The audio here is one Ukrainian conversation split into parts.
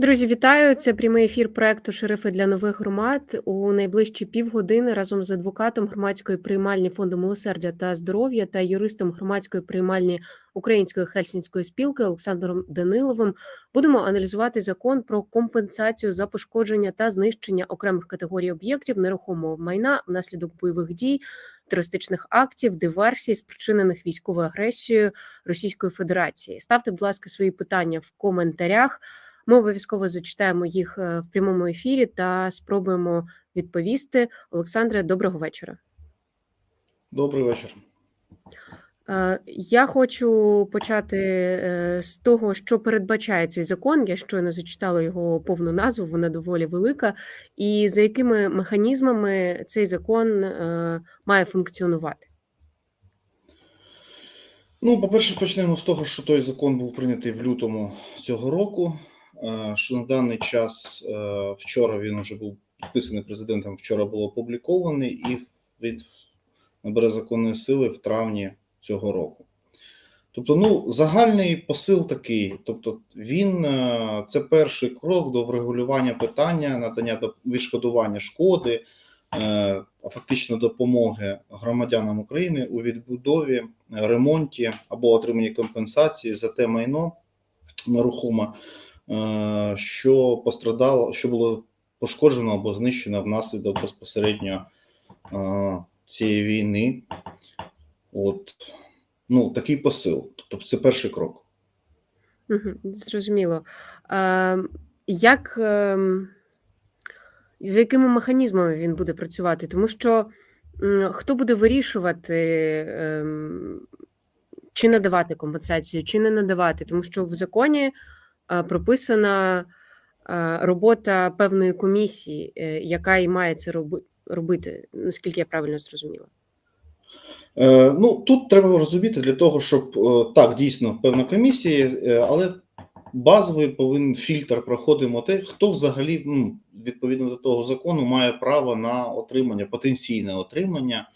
Друзі, вітаю! Це прямий ефір проекту Шерифи для нових громад. У найближчі півгодини разом з адвокатом громадської приймальні фонду милосердя та здоров'я та юристом громадської приймальні Української хельсінської спілки Олександром Даниловим будемо аналізувати закон про компенсацію за пошкодження та знищення окремих категорій об'єктів нерухомого майна внаслідок бойових дій, терористичних актів, диверсій, спричинених військовою агресією Російської Федерації. Ставте, будь ласка, свої питання в коментарях. Ми обов'язково зачитаємо їх е, в прямому ефірі та спробуємо відповісти. Олександре, доброго вечора. Добрий вечір. Е, Я хочу почати е, з того, що передбачає цей закон. Я щойно зачитала його повну назву, вона доволі велика. І за якими механізмами цей закон має функціонувати? Ну, по-перше, почнемо з того, що той закон був прийнятий в лютому цього року. Е, Що на даний час е, вчора він вже був підписаний президентом, вчора був опублікований і від набере законної сили в травні цього року. Тобто, ну, загальний посил такий. Тобто, він е, це перший крок до врегулювання питання надання до відшкодування шкоди, а фактично допомоги громадянам України у відбудові, ремонті або отриманні компенсації за те майно нерухоме, що пострадало, що було пошкоджено або знищено внаслідок безпосередньо е, цієї війни. От ну такий посил. Тобто, це перший крок. Зрозуміло. А, як, ем, за якими механізмами він буде працювати? Тому що хто буде вирішувати, ем, чи надавати компенсацію, чи не надавати? Тому що в законі прописана робота певної комісії, е, яка і має це робити, наскільки я правильно зрозуміла. Е, ну тут треба розуміти для того, щоб е, так дійсно певна комісія, але базовий повинен фільтр проходимо те, хто взагалі ну, відповідно до того закону має право на отримання, потенційне отримання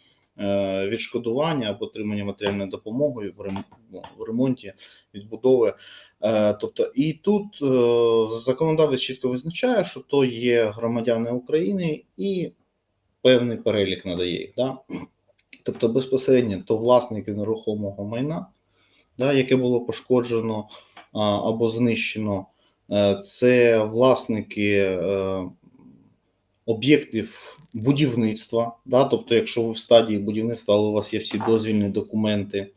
відшкодування або отримання матеріальної допомоги в ну, ремонті відбудови. Е, тобто, і тут е, законодавець чітко визначає, що то є громадяни України і певний перелік надає їх. Да? Тобто безпосередньо то власники нерухомого майна, да, яке було пошкоджено або знищено, е, це власники е, об'єктів будівництва. Да, тобто, якщо ви в стадії будівництва, але у вас є всі дозвільні документи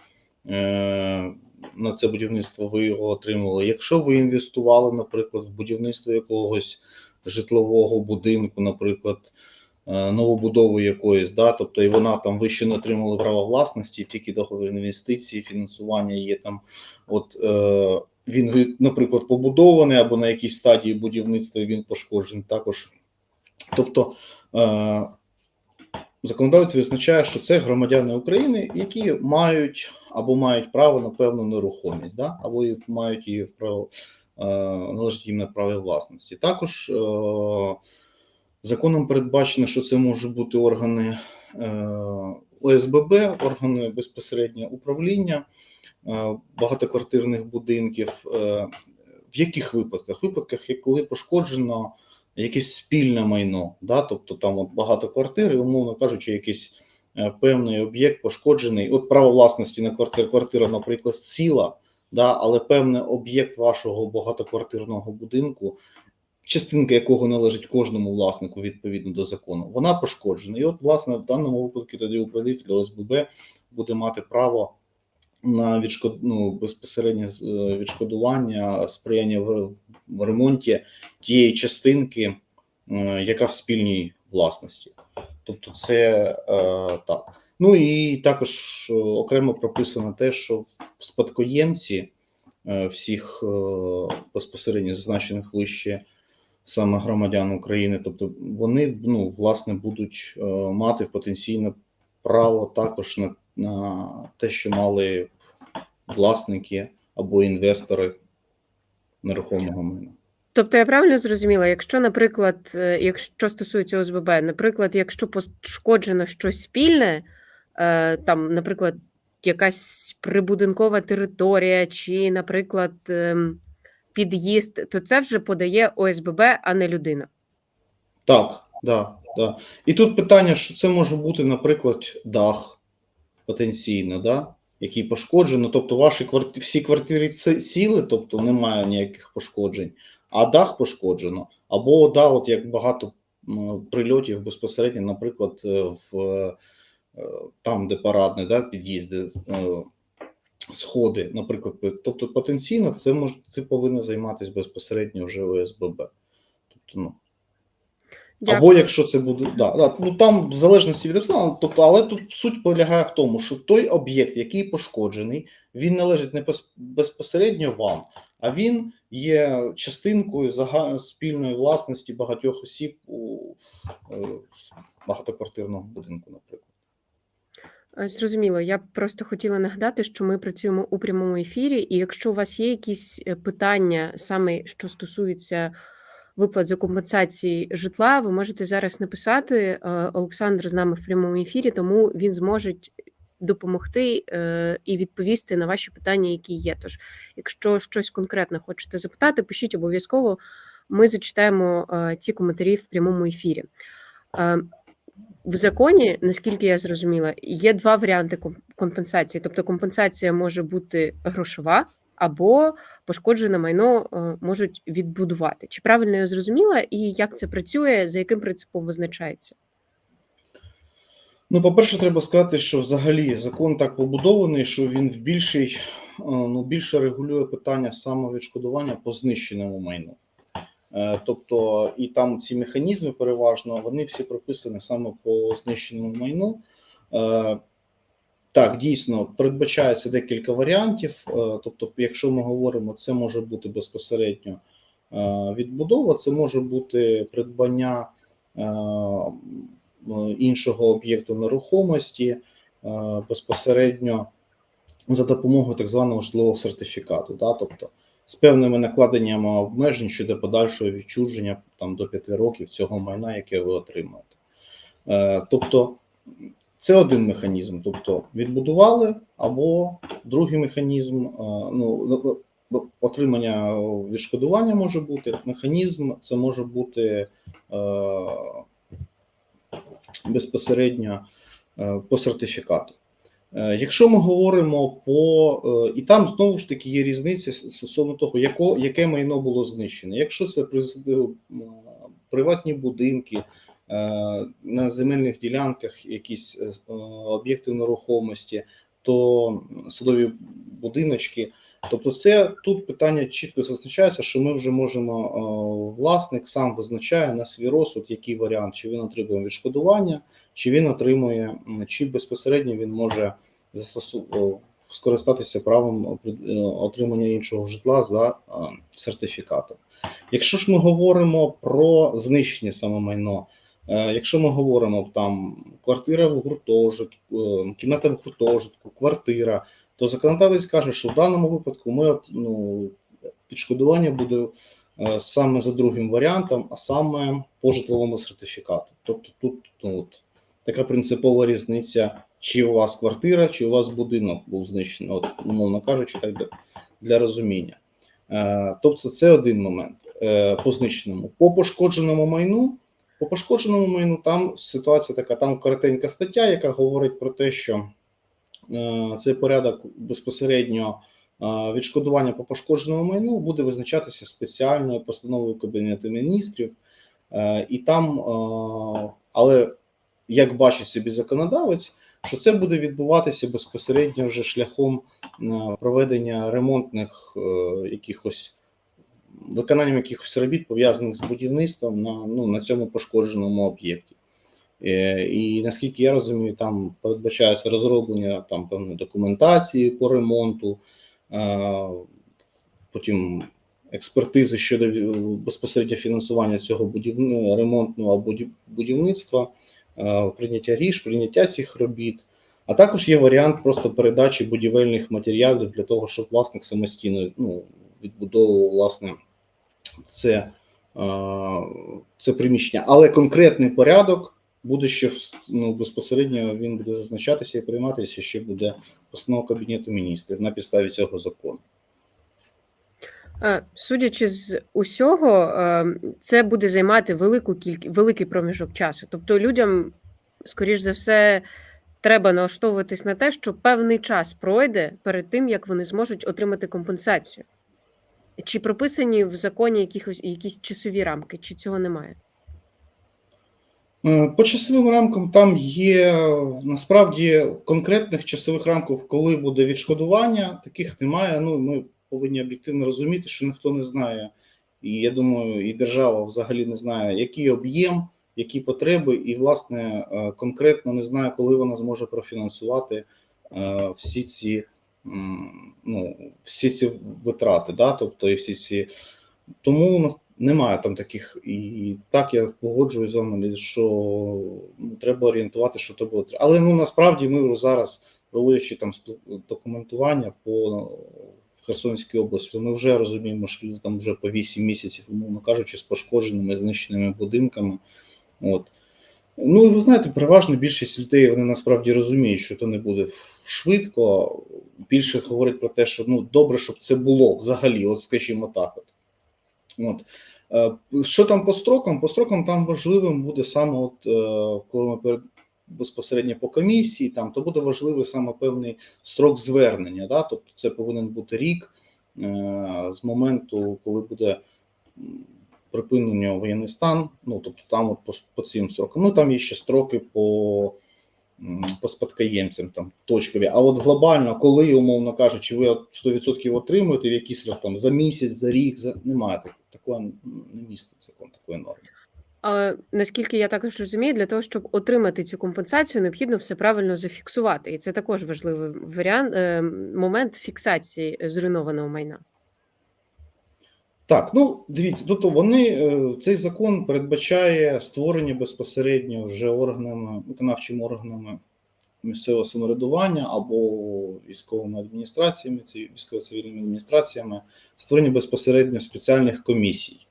е, на це будівництво, ви його отримали. Якщо ви інвестували, наприклад, в будівництво якогось житлового будинку, наприклад, е, новобудову якоїсь, да, тобто і вона там ви ще не отримали право власності, тільки договір інвестиції, фінансування є там. От е, він, наприклад, побудований або на якійсь стадії будівництва він пошкоджений також. Тобто е, законодавець визначає, що це громадяни України, які мають або мають право на певну нерухомість, да, або мають її в право е, належить їм на праві власності. Також е, Законом передбачено, що це можуть бути органи ОСББ, органи безпосередньо управління багатоквартирних будинків. В яких випадках? В випадках, коли пошкоджено якесь спільне майно, да? тобто там от багато квартир, і, умовно кажучи, якийсь е, певний об'єкт пошкоджений. От право власності на квартиру, квартира, наприклад, ціла, да? але певний об'єкт вашого багатоквартирного будинку частинка якого належить кожному власнику відповідно до закону, вона пошкоджена. І от, власне, в даному випадку тоді управитель ОСББ буде мати право на відшкод... ну, безпосереднє е, відшкодування, сприяння в ремонті тієї частинки, е, яка в спільній власності. Тобто, це е, так. Ну і також е, окремо прописано те, що в спадкоємці всіх безпосередньо зазначених вище саме громадян України, тобто вони ну, власне будуть мати потенційне право також на, на те, що мали власники або інвестори нерухомого майна. Тобто я правильно зрозуміла, якщо, наприклад, е, якщо стосується ОСББ, наприклад, якщо пошкоджено щось спільне, е, там, наприклад, якась прибудинкова територія, чи, наприклад, ем, під'їзд, то це вже подає ОСББ, а не людина. Так, да, да. І тут питання, що це може бути, наприклад, дах потенційно, да, який пошкоджено. Тобто, ваші кварти... всі квартири ці- сіли, тобто немає ніяких пошкоджень, а дах пошкоджено. Або да, от як багато прильотів безпосередньо, наприклад, е, в е, там, де парадне, да, під'їзди, е, сходи, наприклад, тобто потенційно це може це повинно займатися безпосередньо вже ОСББ. Тобто, ну. Дякую. Або якщо це буде, да, да, ну там в залежності від обставин, тобто, але тут суть полягає в тому, що той об'єкт, який пошкоджений, він належить не безпосередньо вам, а він є частинкою спільної власності багатьох осіб у е, багатоквартирного будинку, наприклад. Е, Зрозуміло. Я просто хотіла нагадати, що ми працюємо у прямому ефірі, і якщо у вас є якісь е, питання, саме що стосуються виплат за компенсації житла, ви можете зараз написати. Е, Олександр з нами в прямому ефірі, тому він зможе допомогти е, і відповісти на ваші питання, які є. Тож, якщо щось конкретне хочете запитати, пишіть обов'язково. Ми зачитаємо е, ці коментарі в прямому ефірі. В законі, наскільки я зрозуміла, є два варіанти компенсації. Тобто компенсація може бути грошова або пошкоджене майно е, можуть відбудувати. Чи правильно я зрозуміла, і як це працює, за яким принципом визначається? Ну, по-перше, треба сказати, що взагалі закон так побудований, що він в більшій, е, ну, більше регулює питання самовідшкодування по знищеному майну. Е, Тобто, і там ці механізми переважно вони всі прописані саме по знищеному майну. Так, дійсно, передбачається декілька варіантів. Е, Тобто, якщо ми говоримо, це може бути безпосередньо е, відбудова, це може бути придбання е, іншого об'єкту нерухомості безпосередньо за допомогою так званого житлового сертифікату. Да? Тобто, з певними накладеннями обмежень щодо подальшого відчуження там до 5 років цього майна, яке ви отримаєте. Тобто, це один механізм. Тобто, відбудували, або другий механізм, е, ну, ну, ну, отримання відшкодування може бути. Механізм це може бути е, безпосередньо е, по сертифікату. Е, Якщо ми говоримо по е, і там знову ж таки є різниця стосовно того, яко, яке майно було знищене. Якщо це е, приватні будинки е, на земельних ділянках, якісь е, об'єкти нерухомості, то садові будиночки. Тобто, це тут питання чітко зазначається, що ми вже можемо е, власник сам визначає на свій розсуд, який варіант, чи він отримує відшкодування, чи він отримує, чи безпосередньо він може скористатися правом е, отримання іншого житла за е, сертифікатом. Якщо ж ми говоримо про знищення саме майно, е, якщо ми говоримо там квартира в гуртожитку, е, кімната в гуртожитку, квартира, то законодавець каже, що в даному випадку ми ну, відшкодування буде е, саме за другим варіантом, а саме по житловому сертифікату. Тобто тут ну, от, така принципова різниця, чи у вас квартира, чи у вас будинок був знищений, от, умовно кажучи, так для, для розуміння. Е, тобто це один момент е, по знищеному. По пошкодженому майну, по пошкодженому майну там ситуація така, там коротенька стаття, яка говорить про те, що е, цей порядок безпосередньо е, відшкодування по пошкодженому майну буде визначатися спеціальною постановою Кабінету міністрів. Е, І там, е, але як бачить собі законодавець, що це буде відбуватися безпосередньо вже шляхом е, проведення ремонтних е, якихось виконанням якихось робіт пов'язаних з будівництвом на, ну, на цьому пошкодженому об'єкті. Е, І наскільки я розумію, там передбачається розроблення там певної документації по ремонту, е, потім експертизи щодо е, безпосередньо фінансування цього будівни, ремонтного будівництва, прийняття ріж, прийняття цих робіт. А також є варіант просто передачі будівельних матеріалів для того, щоб власник самостійно ну, відбудовував власне це, е, це приміщення. Але конкретний порядок буде ще ну, безпосередньо він буде зазначатися і прийматися, ще буде постанова Кабінету міністрів на підставі цього закону. Е, Судячи з усього, е, це буде займати велику кількість великий проміжок часу. Тобто людям, скоріш за все, треба налаштовуватись на те, що певний час пройде перед тим, як вони зможуть отримати компенсацію. Чи прописані в законі якихось якісь часові рамки, чи цього немає? Е, По часовим рамкам там є насправді конкретних часових рамків, коли буде відшкодування, таких немає. Ну ми повинні об'єктивно розуміти, що ніхто не знає, і я думаю, і держава взагалі не знає, який об'єм, які потреби, і власне е, конкретно не знає, коли вона зможе профінансувати е, всі ці ну, всі ці витрати, да, тобто і всі ці. Тому немає там таких, і так я погоджуюсь з вами, що ну, треба орієнтувати, що то буде. Але ну насправді ми зараз, проводячи там документування по Херсонській області, ми вже розуміємо, що люди там вже по 8 місяців, умовно кажучи, з пошкодженими, знищеними будинками. От. Ну і ви знаєте, переважна більшість людей вони насправді розуміють, що то не буде швидко. Більше говорить про те, що ну добре, щоб це було взагалі, от скажімо так. От. От. Е, Що там по строкам? По строкам там важливим буде саме, от, е, коли ми безпосередньо по комісії, там, то буде важливий саме певний строк звернення. Да? Тобто це повинен бути рік е, з моменту, коли буде припинення воєнний стан. Ну, тобто там от по, по цим строкам. Ну, там є ще строки по, по спадкоємцям, там точкові. А от глобально, коли, умовно кажучи, ви от 100% отримуєте в якийсь строк там за місяць, за рік, за немає такого не містить закон такої норми. Але наскільки я також розумію, для того, щоб отримати цю компенсацію, необхідно все правильно зафіксувати. І це також важливий варіант, е, момент фіксації зруйнованого майна. Так, ну дивіться, тобто вони е, цей закон передбачає створення безпосередньо вже органами, виконавчими органами місцевого самоврядування або військовими адміністраціями, ці військово-цивільними адміністраціями, створення безпосередньо спеціальних комісій,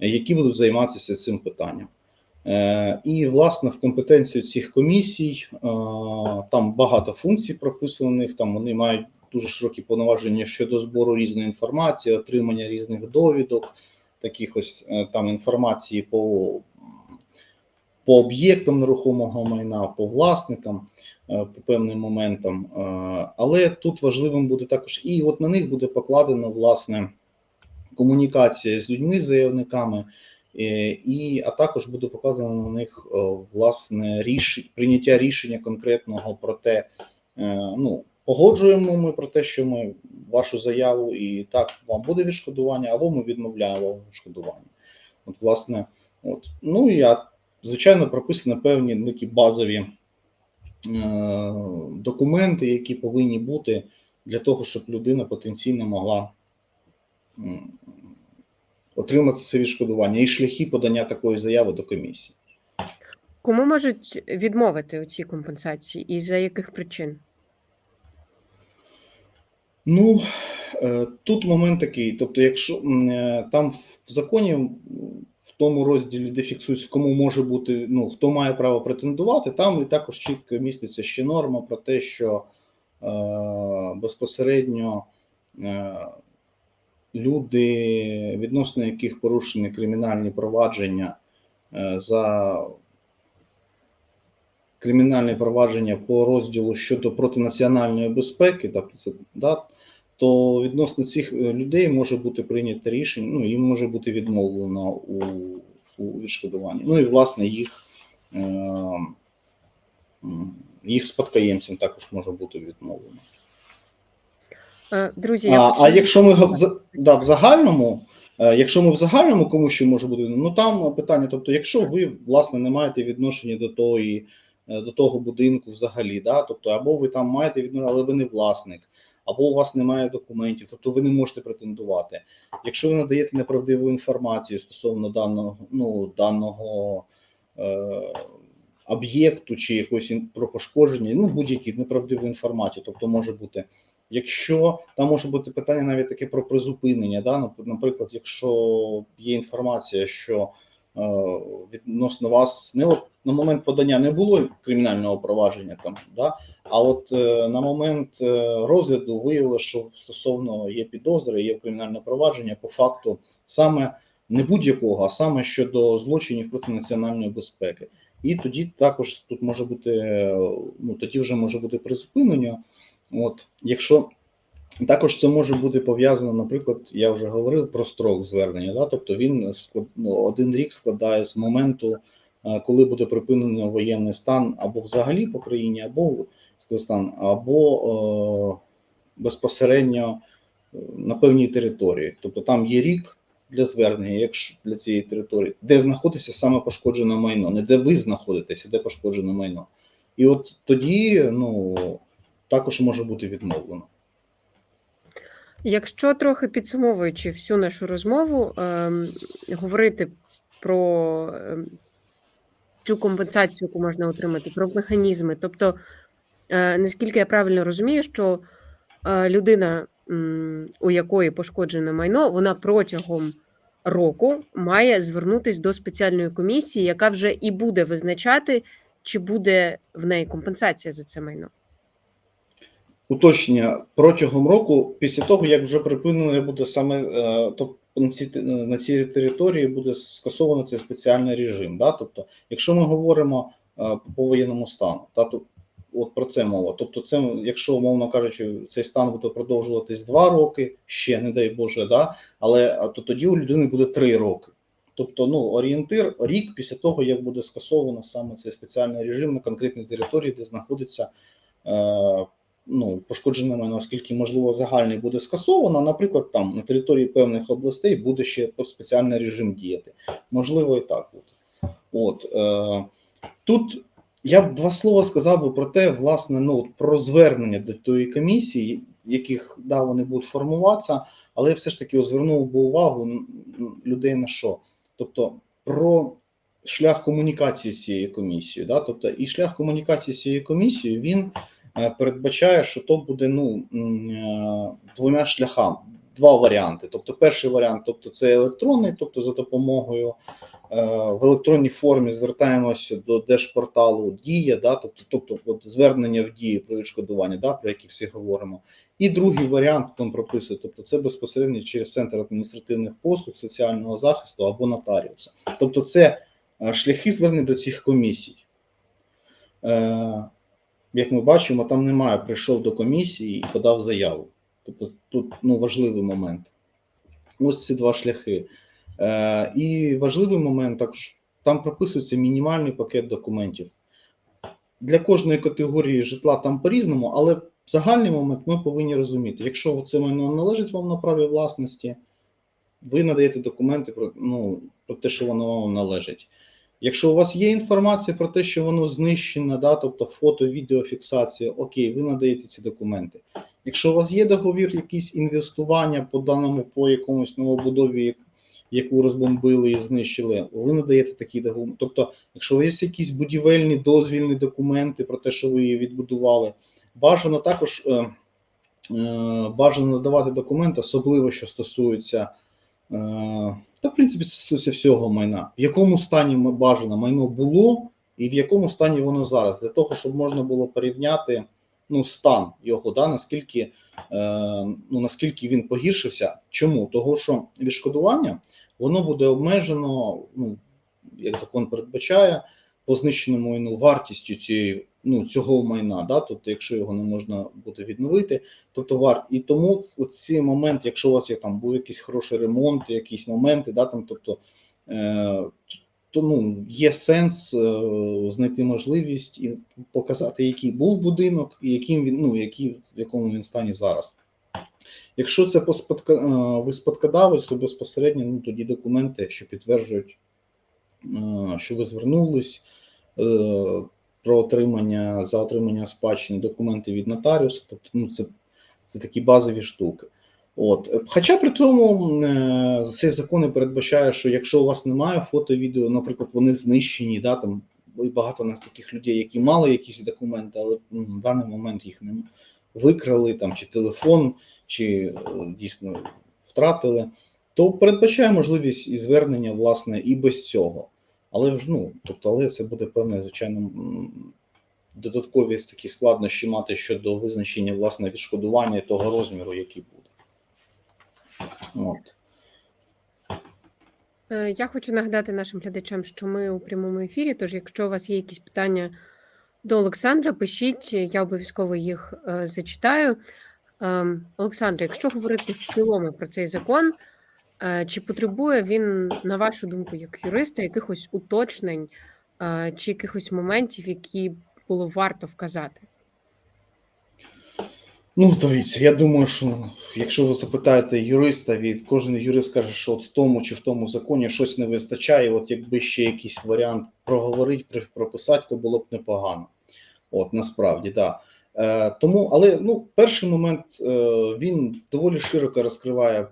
які будуть займатися цим питанням. Е, І, власне, в компетенцію цих комісій е, там багато функцій прописаних, там вони мають дуже широкі повноваження щодо збору різної інформації, отримання різних довідок, таких ось е, там інформації по, по об'єктам нерухомого майна, по власникам, е, по певним моментам. Е, Але тут важливим буде також, і от на них буде покладено власне комунікація з людьми, заявниками. І, а також буде покладено на них власне рішення, прийняття рішення конкретного про те, ну погоджуємо ми про те, що ми вашу заяву і так вам буде відшкодування, або ми відмовляємо відшкодування. От, власне, от ну і звичайно прописані певні такі базові е, документи, які повинні бути для того, щоб людина потенційно могла отримати це відшкодування і шляхи подання такої заяви до комісії. Кому можуть відмовити у цій компенсації і за яких причин? Ну е, тут момент такий. Тобто, якщо е, там в законі в тому розділі, де фіксується, кому може бути, ну хто має право претендувати, там і також чітко міститься ще норма про те, що е, безпосередньо е, люди, відносно яких порушені кримінальні провадження е, за кримінальне провадження по розділу щодо протинаціональної безпеки, тобто це да, то відносно цих е, людей може бути прийнято рішення, ну їм може бути відмовлено у, у відшкодуванні. Ну і власне їх, е, їх спадкоємцям також може бути відмовлено. Е, Друзі, А, хочу... а якщо ми да, в загальному, якщо ми в загальному комусь ще може бути, ну там питання, тобто, якщо ви власне не маєте відношення до тої, до того будинку взагалі, да, тобто, або ви там маєте відношення, але ви не власник, або у вас немає документів, тобто ви не можете претендувати. Якщо ви надаєте неправдиву інформацію стосовно даного, ну, даного е, об'єкту чи якось про пошкодження, ну будь-які неправдиву інформацію, тобто може бути. Якщо там може бути питання навіть таке про призупинення, да? нап- наприклад, якщо є інформація, що відносно вас не от, на момент подання не було кримінального провадження там, да, а от е, на момент е, розгляду виявилося, що стосовно є підозри, є кримінальне провадження по факту саме не будь-якого, а саме щодо злочинів проти національної безпеки. І тоді також тут може бути, е, ну тоді вже може бути призупинення. От, якщо також це може бути пов'язано, наприклад, я вже говорив про строк звернення, да? тобто він ну, один рік складає з моменту, е, коли буде припинено воєнний стан або взагалі по країні, або стан, або е, безпосередньо е, на певній території. Тобто там є рік для звернення, якщо для цієї території, де знаходиться саме пошкоджене майно, не де ви знаходитеся, де пошкоджене майно. І от тоді ну, також може бути відмовлено. Якщо трохи підсумовуючи всю нашу розмову, ем, говорити про ем, цю компенсацію, яку можна отримати, про механізми. Тобто, е, наскільки я правильно розумію, що е, людина, у якої пошкоджене майно, вона протягом року має звернутися до спеціальної комісії, яка вже і буде визначати, чи буде в неї компенсація за це майно. Уточнення протягом року, після того як вже припинено буде саме тобто на цій на цій території буде скасовано цей спеціальний режим. Да? Тобто, якщо ми говоримо е, по воєнному стану, да, то от про це мова. Тобто, це якщо умовно кажучи, цей стан буде продовжуватись два роки, ще не дай Боже, да, але то тоді у людини буде три роки. Тобто, ну орієнтир рік після того, як буде скасовано саме цей спеціальний режим на конкретній території, де знаходиться. Е, ну, пошкоджене майно, оскільки, можливо, загальний буде скасовано, наприклад, там на території певних областей буде ще спеціальний режим діяти. Можливо, і так буде. От, е, тут я б два слова сказав би про те, власне, ну, про звернення до тої комісії, яких да, вони будуть формуватися, але я все ж таки звернув би увагу людей на що? Тобто про шлях комунікації з цією комісією. Да? Тобто, і шлях комунікації з цією комісією він передбачає, що то буде ну, е, двома шляхами. Два варіанти. Тобто, перший варіант, тобто це електронний, тобто за допомогою е, в електронній формі звертаємося до держпорталу Дія, да, тобто, тобто от звернення в дії про відшкодування, да, про які всі говоримо. І другий варіант там прописує, тобто це безпосередньо через центр адміністративних послуг, соціального захисту або нотаріуса. Тобто, це е, шляхи звернення до цих комісій. Е, як ми бачимо, там немає прийшов до комісії і подав заяву. Тобто тут ну, важливий момент. Ось ці два шляхи. Е, і важливий момент також там прописується мінімальний пакет документів. Для кожної категорії житла там по-різному, але загальний момент ми повинні розуміти, якщо це майно належить вам на праві власності, ви надаєте документи про, ну, про те, що воно вам належить. Якщо у вас є інформація про те, що воно знищено, да, тобто фото, відеофіксація, окей, ви надаєте ці документи. Якщо у вас є договір, якісь інвестування по даному по якомусь новобудові, яку розбомбили і знищили, ви надаєте такі документи. Тобто, якщо у вас є якісь будівельні дозвільні документи про те, що ви її відбудували, бажано також е, е, бажано надавати документи, особливо що стосується. Е, та, в принципі, це стосується всього майна. В якому стані ми- бажано майно було, і в якому стані воно зараз, для того, щоб можна було порівняти ну, стан його, да, наскільки, е, ну, наскільки він погіршився. Чому? Того, що відшкодування воно буде обмежено, ну, як закон передбачає, по знищеному майну вартістю цієї, ну, цього майна, да, тобто, якщо його не можна буде відновити, тобто варт. І тому ці моменти, якщо у вас є там був якийсь хороший ремонт, якісь моменти, да, там, тобто, е, то ну, є сенс е, знайти можливість і показати, який був будинок, і яким він, ну, який, в якому він стані зараз. Якщо це по спадка, е, ви спадкодавець, то безпосередньо ну, тоді документи, що підтверджують, е, що ви звернулись е, про отримання за отримання спадщини документи від нотаріуса, тобто ну, це, це такі базові штуки. От. Хоча при тому е, цей закон і передбачає, що якщо у вас немає фото, відео, наприклад, вони знищені, да, там багато нас таких людей, які мали якісь документи, але ну, в даний момент їх не викрали, там, чи телефон, чи е, дійсно втратили, то передбачає можливість і звернення, власне, і без цього. Але ну, тобто, але це буде певне, звичайно, додаткові такі складнощі мати щодо визначення власне відшкодування того розміру, який буде. От. Е, Я хочу нагадати нашим глядачам, що ми у прямому ефірі. Тож, якщо у вас є якісь питання до Олександра, пишіть, я обов'язково їх е, зачитаю. Ем, Олександр, якщо говорити в цілому про цей закон, чи потребує він, на вашу думку, як юриста, якихось уточнень е, чи якихось моментів, які було варто вказати? Ну, дивіться, я думаю, що якщо ви запитаєте юриста, від кожен юрист каже, що от в тому чи в тому законі щось не вистачає. От якби ще якийсь варіант проговорити, прописати, то було б непогано. От насправді, да. Е, тому, але ну, перший момент е, він доволі широко розкриває е,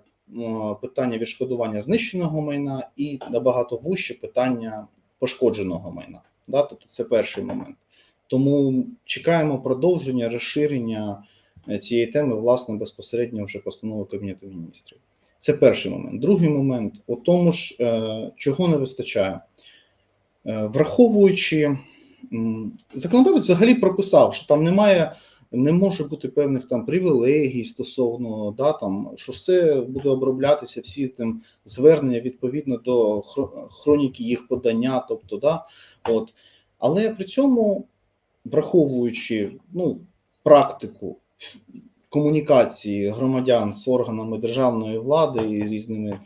питання відшкодування знищеного майна і набагато вуще питання пошкодженого майна. Да? Тобто це перший момент. Тому чекаємо продовження, розширення е, цієї теми, власне, безпосередньо вже постанови Кабінету міністрів. Це перший момент. Другий момент у тому ж, е, чого не вистачає. Е, Враховуючи, законодавець взагалі прописав, що там немає, не може бути певних там привілегій стосовно да, там, що все буде оброблятися, всі там звернення відповідно до хроніки їх подання, тобто, да, от. Але при цьому, враховуючи ну, практику комунікації громадян з органами державної влади і різними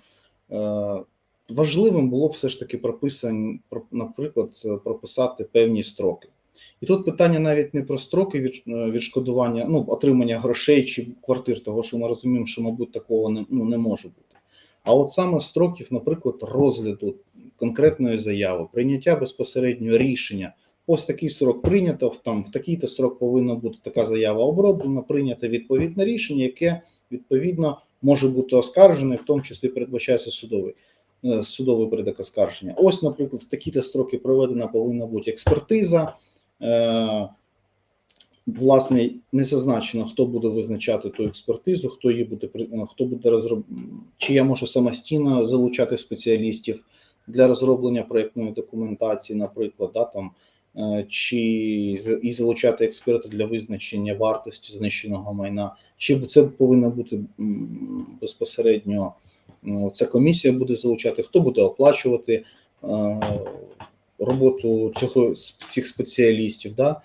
е, важливим було б все ж таки прописані, про- наприклад, прописати певні строки. І тут питання навіть не про строки е, відшкодування, ну, отримання грошей чи квартир, того що ми розуміємо, що, мабуть, такого не, ну, не може бути. А от саме строків, наприклад, розгляду конкретної заяви, прийняття безпосередньо рішення. Ось такий срок прийнято, в- там в такий-то срок повинна бути така заява оброблена, прийнято відповідне рішення, яке відповідно може бути оскаржене, в тому числі передбачається судовий е, судовий порядок оскарження. Ось, наприклад, в такі-то строки проведена повинна бути експертиза. Е, Власне, не зазначено, хто буде визначати ту експертизу, хто її буде е, хто буде розроб... чи я можу самостійно залучати спеціалістів для розроблення проєктної документації, наприклад, да, там, е, чи і залучати експерта для визначення вартості знищеного майна, чи це повинно бути безпосередньо ну, ця комісія буде залучати, хто буде оплачувати роботу цього цих спеціалістів, да?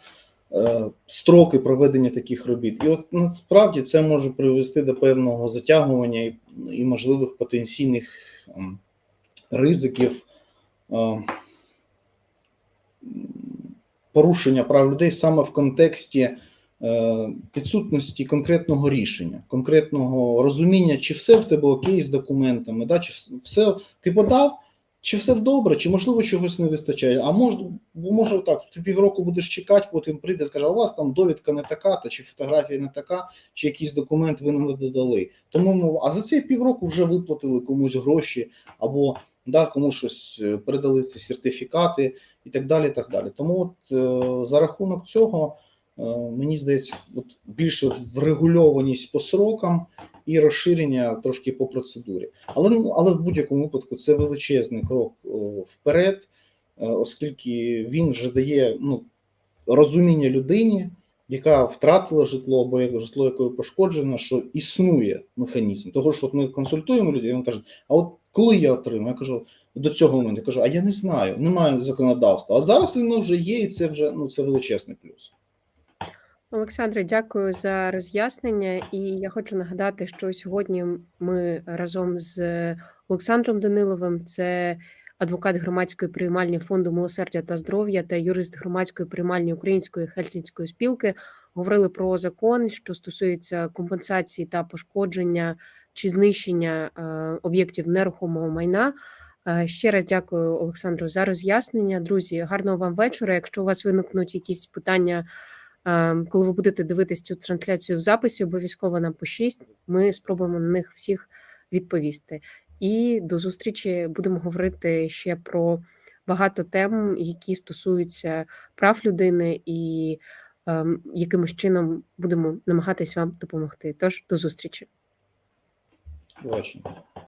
е, строки проведення таких робіт. І от насправді це може привести до певного затягування і, і можливих потенційних ем, ризиків е, порушення прав людей саме в контексті е, відсутності конкретного рішення, конкретного розуміння, чи все в тебе окей з документами, да, чи все ти подав, чи все добре, чи можливо чогось не вистачає. А може, може так, ти півроку будеш чекати, потім прийде, скаже, у вас там довідка не така, та чи фотографія не така, чи якийсь документ ви не додали. Тому а за ці півроку вже виплатили комусь гроші, або да, комусь щось е, передали ці сертифікати і так далі. так далі. Тому от е, за рахунок цього. Е, Мені здається, от більше врегульованість по срокам і розширення трошки по процедурі. Але ну але в будь-якому випадку це величезний крок вперед, е, оскільки він вже дає ну, розуміння людині, яка втратила житло або житло, якою пошкоджено, що існує механізм. Того, що от ми консультуємо людей, він каже, а от коли я отримаю, я кажу, до цього моменту я кажу, а я не знаю, немає законодавства. А зараз воно вже є, і це вже ну це величезний плюс. Олександре, дякую за роз'яснення. І я хочу нагадати, що сьогодні ми разом з Олександром Даниловим, це адвокат громадської приймальні фонду милосердя та здоров'я та юрист громадської приймальні Української Хельсінської спілки, говорили про закон, що стосується компенсації та пошкодження чи знищення е, об'єктів нерухомого майна. Е, Ще раз дякую Олександру за роз'яснення. Друзі, гарного вам вечора. Якщо у вас виникнуть якісь питання. Коли ви будете дивитись цю трансляцію в записі, обов'язково нам пишіть. Ми спробуємо на них всіх відповісти. І до зустрічі будемо говорити ще про багато тем, які стосуються прав людини, і ем, якимось чином будемо намагатись вам допомогти. Тож до зустрічі. Бачення.